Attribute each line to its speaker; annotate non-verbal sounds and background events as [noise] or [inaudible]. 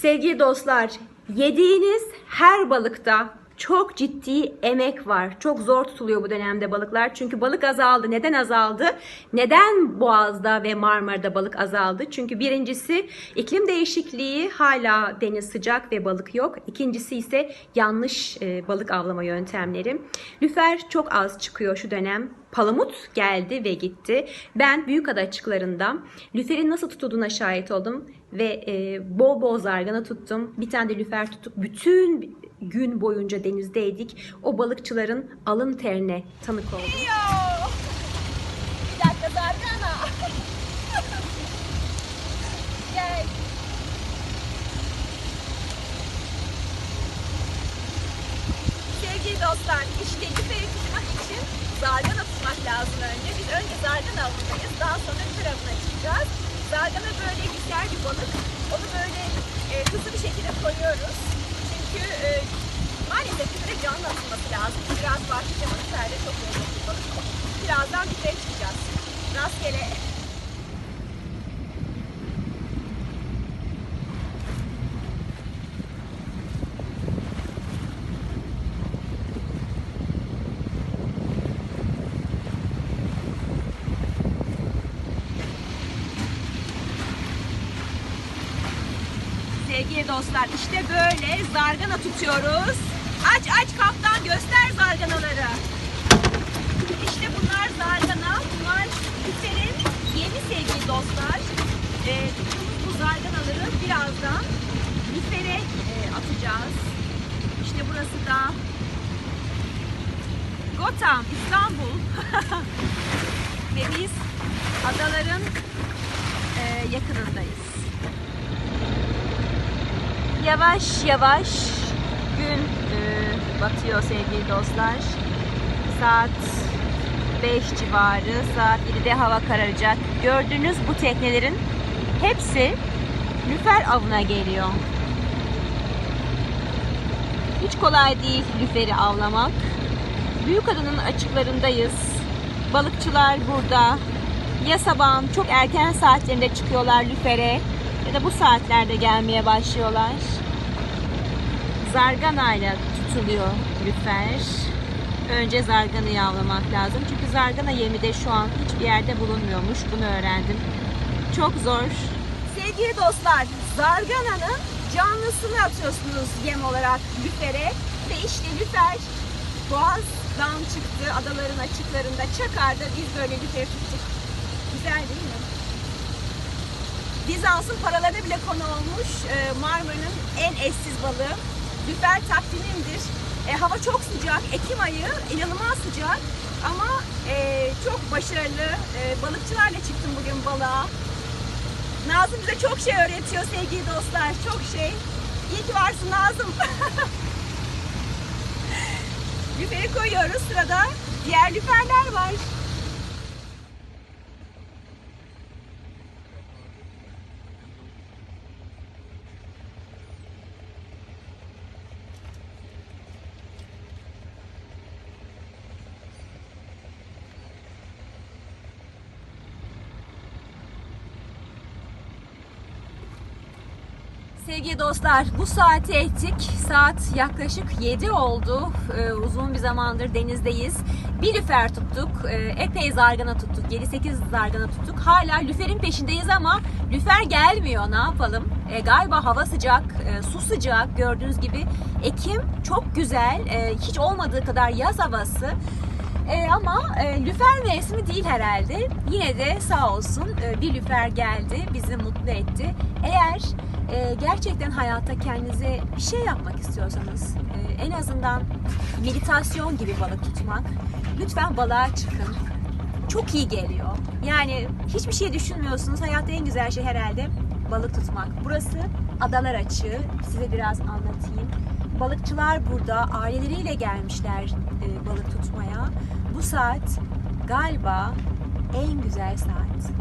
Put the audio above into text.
Speaker 1: Sevgili dostlar, yediğiniz her balıkta çok ciddi emek var. Çok zor tutuluyor bu dönemde balıklar. Çünkü balık azaldı. Neden azaldı? Neden Boğaz'da ve Marmara'da balık azaldı? Çünkü birincisi iklim değişikliği hala deniz sıcak ve balık yok. İkincisi ise yanlış e, balık avlama yöntemleri. Lüfer çok az çıkıyor şu dönem. Palamut geldi ve gitti. Ben Büyükada açıklarında lüferin nasıl tutulduğuna şahit oldum ve e, bol bol zargana tuttum. Bir tane de lüfer tuttuk. Bütün gün boyunca denizdeydik. O balıkçıların alın terine tanık oldum.
Speaker 2: Bir dakika Zargana. Gel. Sevgili dostlar, işte tutmak için zargana tutmak lazım önce. Biz önce zargana avındayız, daha sonra lüfer avına çıkacağız. Zargana böyle güzel bir balık. Onu böyle e, hızlı bir şekilde koyuyoruz. Çünkü e, maalesef lüfere canlı atılması lazım. Biraz başlıca lüferde çok bir balık. Birazdan lüfere çıkacağız. Rastgele Sevgili dostlar işte böyle zargana tutuyoruz. Aç aç kaptan göster zarganaları. İşte bunlar zargana. Bunlar lüferin yeni sevgili dostlar. Ee, tuttuğumuz bu zarganaları birazdan lüfere e, atacağız. İşte burası da Gotham, İstanbul. [laughs] Ve biz adaların e, yakınındayız. Yavaş yavaş gün e, batıyor sevgili dostlar. Saat 5 civarı, saat 7'de hava kararacak. Gördüğünüz bu teknelerin hepsi lüfer avına geliyor. Hiç kolay değil lüferi avlamak. Büyükada'nın açıklarındayız. Balıkçılar burada. Ya sabahın çok erken saatlerinde çıkıyorlar lüfere ya da bu saatlerde gelmeye başlıyorlar. Zarganayla tutuluyor lüfer. Önce zarganayı avlamak lazım. Çünkü zargana yemi de şu an hiçbir yerde bulunmuyormuş. Bunu öğrendim. Çok zor. Sevgili dostlar, zargananın canlısını atıyorsunuz yem olarak lüfere. Ve işte lüfer Boğaz'dan çıktı adaların açıklarında Çakar'da biz böyle lüfer tuttuk. Güzel değil mi? Bizans'ın paralarına bile konu olmuş e, Marmara'nın en eşsiz balığı. Lüfer takvimimdir. E, hava çok sıcak, Ekim ayı inanılmaz sıcak ama e, çok başarılı. E, balıkçılarla çıktım bugün balığa. Nazım bize çok şey öğretiyor sevgili dostlar, çok şey. İyi ki varsın Nazım. [laughs] Lüferi koyuyoruz sırada. Diğer lüferler var. Sevgili dostlar bu saati ettik. Saat yaklaşık 7 oldu. Ee, uzun bir zamandır denizdeyiz. Bir lüfer tuttuk. Ee, epey zargana tuttuk. 7-8 zargana tuttuk. Hala lüferin peşindeyiz ama lüfer gelmiyor. Ne yapalım? Ee, galiba hava sıcak, e, su sıcak. Gördüğünüz gibi Ekim çok güzel. Ee, hiç olmadığı kadar yaz havası. Ee, ama e, lüfer mevsimi değil herhalde. Yine de sağ olsun e, bir lüfer geldi, bizi mutlu etti. Eğer e, gerçekten hayatta kendinize bir şey yapmak istiyorsanız, e, en azından meditasyon gibi balık tutmak, lütfen balığa çıkın. Çok iyi geliyor. Yani hiçbir şey düşünmüyorsunuz. Hayatta en güzel şey herhalde balık tutmak. Burası adalar açığı. Size biraz anlatayım. Balıkçılar burada aileleriyle gelmişler e, balık tutmaya. Bu saat galiba en güzel saat.